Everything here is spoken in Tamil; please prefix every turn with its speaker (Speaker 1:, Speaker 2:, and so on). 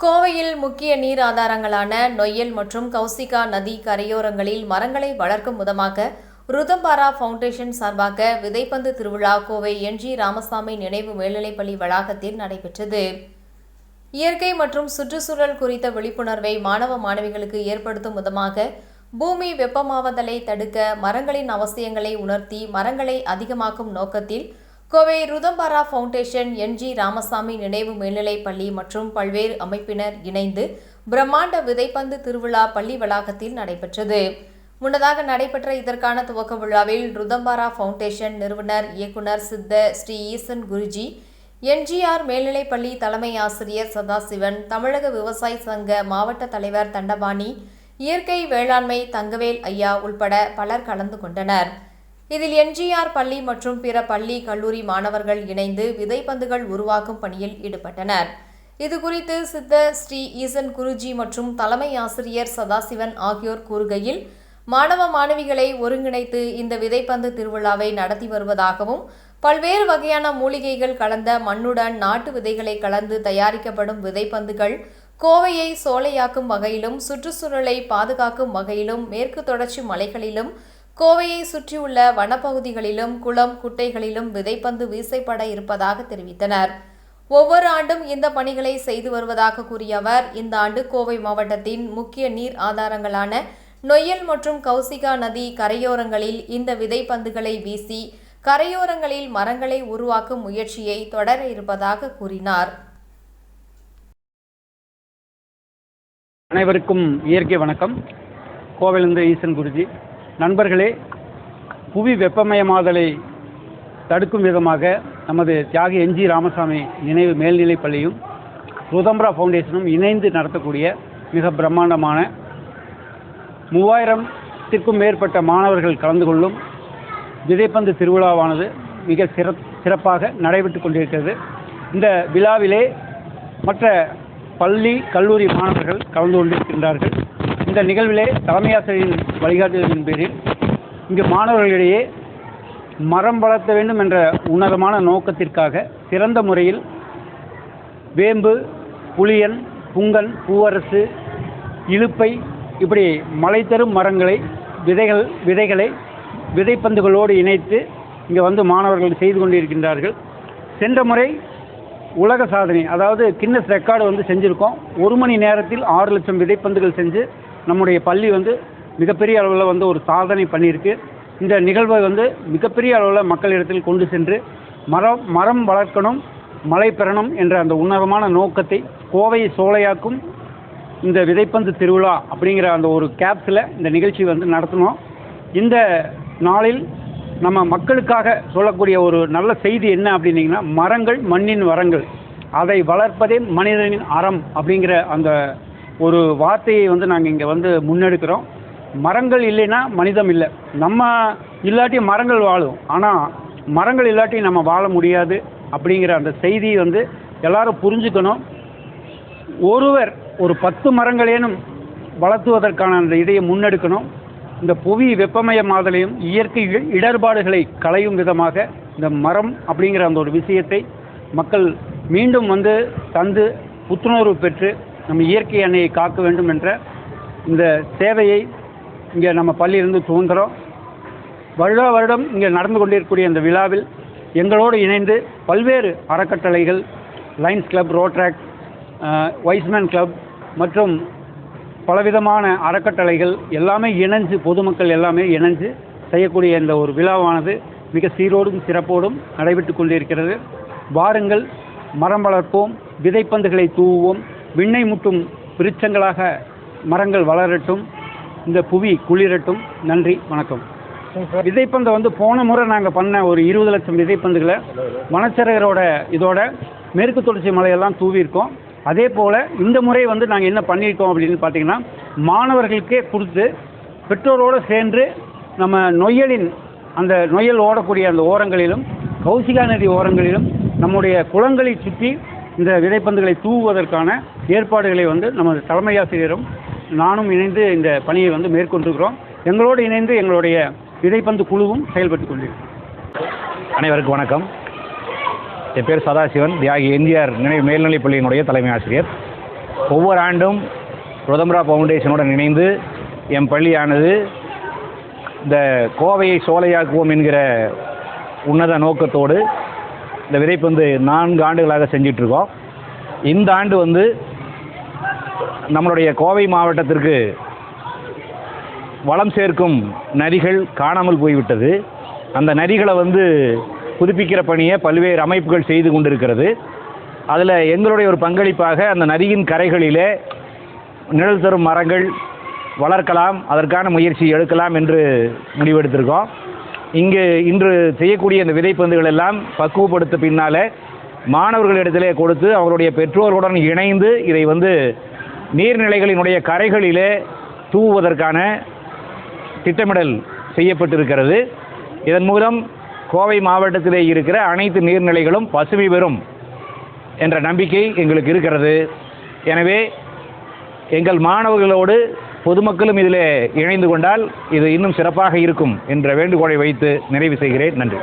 Speaker 1: கோவையில் முக்கிய நீர் ஆதாரங்களான நொய்யல் மற்றும் கௌசிகா நதி கரையோரங்களில் மரங்களை வளர்க்கும் விதமாக ருதம்பாரா ஃபவுண்டேஷன் சார்பாக விதைப்பந்து திருவிழா கோவை என்ஜி ராமசாமி நினைவு மேல்நிலைப்பள்ளி வளாகத்தில் நடைபெற்றது. இயற்கை மற்றும் சுற்றுச்சூழல் குறித்த விழிப்புணர்வை மாணவ மாணவிகளுக்கு ஏற்படுத்தும் விதமாக பூமி வெப்பமாவதலை தடுக்க மரங்களின் அவசியங்களை உணர்த்தி மரங்களை அதிகமாக்கும் நோக்கத்தில் Kovai Rithambhara foundation N G Ramasamy நினைவு மேல்நிலைப் பள்ளி மற்றும் பல்வேறு அமைப்பினர் இணைந்து பிரம்மாண்ட விதைப்பந்து திருவிழா பள்ளி வளாகத்தில் நடைபெற்றது. முன்னதாக நடைபெற்ற இதற்கான துவக்க விழாவில் ருதம்பாரா ஃபவுண்டேஷன் நிறுவனர் இயக்குனர் சித்த ஸ்ரீ ஈசன் குருஜி என்ஜிஆர் மேல்நிலைப்பள்ளி தலைமை ஆசிரியர் சதாசிவன் தமிழக விவசாய சங்க மாவட்ட தலைவர் தண்டபாணி இயற்கை வேளாண்மை தங்கவேல் ஐயா உள்பட பலர் கலந்து கொண்டனர். இதில் என்ஜிஆர் பள்ளி மற்றும் பிற பள்ளி கல்லூரி மாணவர்கள் இணைந்து விதைப்பந்துகள் உருவாக்கும் பணியில் ஈடுபட்டனர். இதுகுறித்து சித்த ஸ்ரீ ஈசன் குருஜி மற்றும் தலைமை ஆசிரியர் சதாசிவன் ஆகியோர் கூறுகையில் மாணவ மாணவிகளை ஒருங்கிணைத்து இந்த விதைப்பந்து திருவிழாவை நடத்தி வருவதாகவும் பல்வேறு வகையான மூலிகைகள் கலந்த மண்ணுடன் நாட்டு விதைகளை கலந்து தயாரிக்கப்படும் விதைப்பந்துகள் கோவையை சோலையாக்கும் வகையிலும் சுற்றுச்சூழலை பாதுகாக்கும் வகையிலும் மேற்கு தொடர்ச்சி மலைகளிலும் கோவையை சுற்றியுள்ள வனப்பகுதிகளிலும் குளம் குட்டைகளிலும் விதைப்பந்து வீசைப்பட இருப்பதாக தெரிவித்தனர். ஒவ்வொரு ஆண்டும் இந்த பணிகளை செய்து வருவதாக கூறிய அவர் இந்த ஆண்டு கோவை மாவட்டத்தின் முக்கிய நீர் ஆதாரங்களான நொய்யல் மற்றும் கௌசிகா நதி கரையோரங்களில் இந்த விதைப்பந்துகளை வீசி கரையோரங்களில் மரங்களை உருவாக்கும் முயற்சியை தொடர இருப்பதாக கூறினார்.
Speaker 2: அனைவருக்கும் இயற்கை வணக்கம். கோவிலிருந்து ஈசன் குருஜி. நண்பர்களே புவி வெப்பமயமாதலை தடுக்கும் விதமாக நமது தியாகி என்ஜி ராமசாமி நினைவு மேல்நிலைப் பள்ளியும் ருதம்ரா ஃபவுண்டேஷனும் இணைந்து நடத்தக்கூடிய மிக பிரம்மாண்டமான மூவாயிரத்திற்கும் மேற்பட்ட மாணவர்கள் கலந்து கொள்ளும் விதைப்பந்து திருவிழாவானது மிக சிறப் சிறப்பாக நடைபெற்று கொண்டிருக்கிறது. இந்த விழாவிலே மற்ற பள்ளி கல்லூரி மாணவர்கள் கலந்து கொண்டிருக்கின்றார்கள். இந்த நிகழ்விலே தலைமையாசிரியரின் வழிகாட்டுதலின் பேரில் இங்கு மாணவர்களிடையே மரம் வளர்த்த வேண்டும் என்ற உன்னதமான நோக்கத்திற்காக சிறந்த முறையில் வேம்பு புளியன் புங்கன் பூவரசு இலுப்பை இப்படி மலை தரும் மரங்களை விதைகள் விதைகளை விதைப்பந்துகளோடு இணைத்து இங்கே வந்து மாணவர்கள் செய்து கொண்டிருக்கின்றார்கள். சென்ற முறை உலக சாதனை அதாவது கின்னஸ் ரெக்கார்டு வந்து செஞ்சுருக்கோம். ஒரு மணி நேரத்தில் ஆறு லட்சம் விதைப்பந்துகள் செஞ்சு நம்முடைய பள்ளி வந்து மிகப்பெரிய அளவில் வந்து ஒரு சாதனை பண்ணியிருக்கு. இந்த நிகழ்வை வந்து மிகப்பெரிய அளவில் மக்களிடத்தில் கொண்டு சென்று மரம் மரம் வளர்க்கணும் மழை பெறணும் என்ற அந்த உன்னதமான நோக்கத்தை கோவையை சோலையாக்கும் இந்த விதைப்பந்து திருவிழா அப்படிங்கிற அந்த ஒரு கேப்ஸில் இந்த நிகழ்ச்சி வந்து நடத்தினோம் இந்த நாளில் நம்ம மக்களுக்காக சொல்லக்கூடிய ஒரு நல்ல செய்தி என்ன அப்படின்னீங்கன்னா மரங்கள் மண்ணின் வரங்கள். அதை வளர்ப்பதே மனிதனின் அறம் அப்படிங்கிற அந்த ஒரு வார்த்தையை வந்து நாங்கள் இங்கே வந்து முன்னெடுக்கிறோம். மரங்கள் இல்லைன்னா மனிதம் இல்லை. நம்ம இல்லாட்டி மரங்கள் வாழும். ஆனால் மரங்கள் இல்லாட்டி நம்ம வாழ முடியாது அப்படிங்கிற அந்த செய்தியை வந்து எல்லாரும் புரிஞ்சுக்கணும். ஒருவர் ஒரு பத்து மரங்களேனும் வளர்த்துவதற்கான அந்த இதையை முன்னெடுக்கணும். இந்த புவி வெப்பமயமாதலையும் இயற்கை இடர்பாடுகளை களையும் விதமாக இந்த மரம் அப்படிங்கிற அந்த ஒரு விஷயத்தை மக்கள் மீண்டும் வந்து தந்து புத்துணர்வு பெற்று நம்ம இயற்கை எண்ணெயை காக்க வேண்டும் என்ற இந்த சேவையை இங்கே நம்ம பள்ளியிலிருந்து துவங்குகிறோம் வருடா வருடம் இங்கே நடந்து கொண்டிருக்கக்கூடிய இந்த விழாவில் எங்களோடு இணைந்து பல்வேறு அறக்கட்டளைகள் lions club Rotaract Y's Men club மற்றும் பலவிதமான அறக்கட்டளைகள் எல்லாமே இணைஞ்சு பொதுமக்கள் எல்லாமே இணைஞ்சு செய்யக்கூடிய இந்த ஒரு விழாவானது மிக சீரோடும் சிறப்போடும் நடைபெற்று கொண்டிருக்கிறது. வாருங்கள் மரம் வளர்ப்போம் விதைப்பந்துகளை தூவுவோம் விண்ணை முட்டும் விருட்சங்களாக மரங்கள் வளரட்டும். இந்த புவி குளிரட்டும். நன்றி வணக்கம். விதைப்பந்தை வந்து போன முறை நாங்கள் பண்ண ஒரு இருபது லட்சம் விதைப்பந்துகளை வனச்சரகரோட இதோட மேற்கு தொடர்ச்சி மலையெல்லாம் தூவியிருக்கோம். அதே போல் இந்த முறை வந்து நாங்கள் என்ன பண்ணியிருக்கோம் அப்படின்னு பார்த்தீங்கன்னா மாணவர்களுக்கே கொடுத்து பெற்றோரோடு சேர்ந்து நம்ம நொய்யலின் அந்த நொய்யல் ஓடக்கூடிய அந்த ஓரங்களிலும் கௌசிகா நதி ஓரங்களிலும் நம்முடைய குளங்களை சுற்றி இந்த விதைப்பந்துகளை தூவுவதற்கான ஏற்பாடுகளை வந்து நமது தலைமை ஆசிரியரும் நானும் இணைந்து இந்த பணியை வந்து மேற்கொண்டிருக்கிறோம். எங்களோடு இணைந்து எங்களுடைய விதைப்பந்து குழுவும் செயல்பட்டு கொண்டிருக்கிறோம்
Speaker 3: அனைவருக்கும் வணக்கம். என் பேர் சதாசிவன் தியாகி எம்ஜிஆர் நினைவு மேல்நிலைப் பள்ளியினுடைய தலைமை ஆசிரியர். ஒவ்வொரு ஆண்டும் ருதம்ரா ஃபவுண்டேஷனுடன் இணைந்து என் பள்ளியானது இந்த கோவையை சோலையாக்குவோம் என்கிற உன்னத நோக்கத்தோடு இந்த விதைப்பந்து நான்கு ஆண்டுகளாக செஞ்சிட்ருக்கோம். இந்த ஆண்டு வந்து நம்மளுடைய கோவை மாவட்டத்திற்கு வளம் சேர்க்கும் நதிகள் காணாமல் போய்விட்டது. அந்த நதிகளை வந்து புதுப்பிக்கிற பணியை பல்வேறு அமைப்புகள் செய்து கொண்டிருக்கிறது. அதில் எங்களுடைய ஒரு பங்களிப்பாக அந்த நதியின் கரைகளிலே நிழல் தரும் மரங்கள் வளர்க்கலாம் அதற்கான முயற்சி எடுக்கலாம் என்று முடிவெடுத்திருக்கோம். இங்கு இன்று செய்யக்கூடிய இந்த விதைப்பந்துகள் எல்லாம் பக்குவப்படுத்த பின்னாலே மாணவர்களிடத்திலே கொடுத்து அவர்களுடைய பெற்றோர்களுடன் இணைந்து இதை வந்து நீர்நிலைகளினுடைய கரைகளிலே தூவுவதற்கான திட்டமிடல் செய்யப்பட்டிருக்கிறது. இதன் மூலம் கோவை மாவட்டத்திலே இருக்கிற அனைத்து நீர்நிலைகளும் பசுமை பெறும் என்ற நம்பிக்கை எங்களுக்கு இருக்கிறது. எனவே எங்கள் மாணவர்களோடு பொதுமக்களும் இதில் இணைந்து கொண்டால் இது இன்னும் சிறப்பாக இருக்கும் என்ற வேண்டுகோளை வைத்து நிறைவு செய்கிறேன். நன்றி.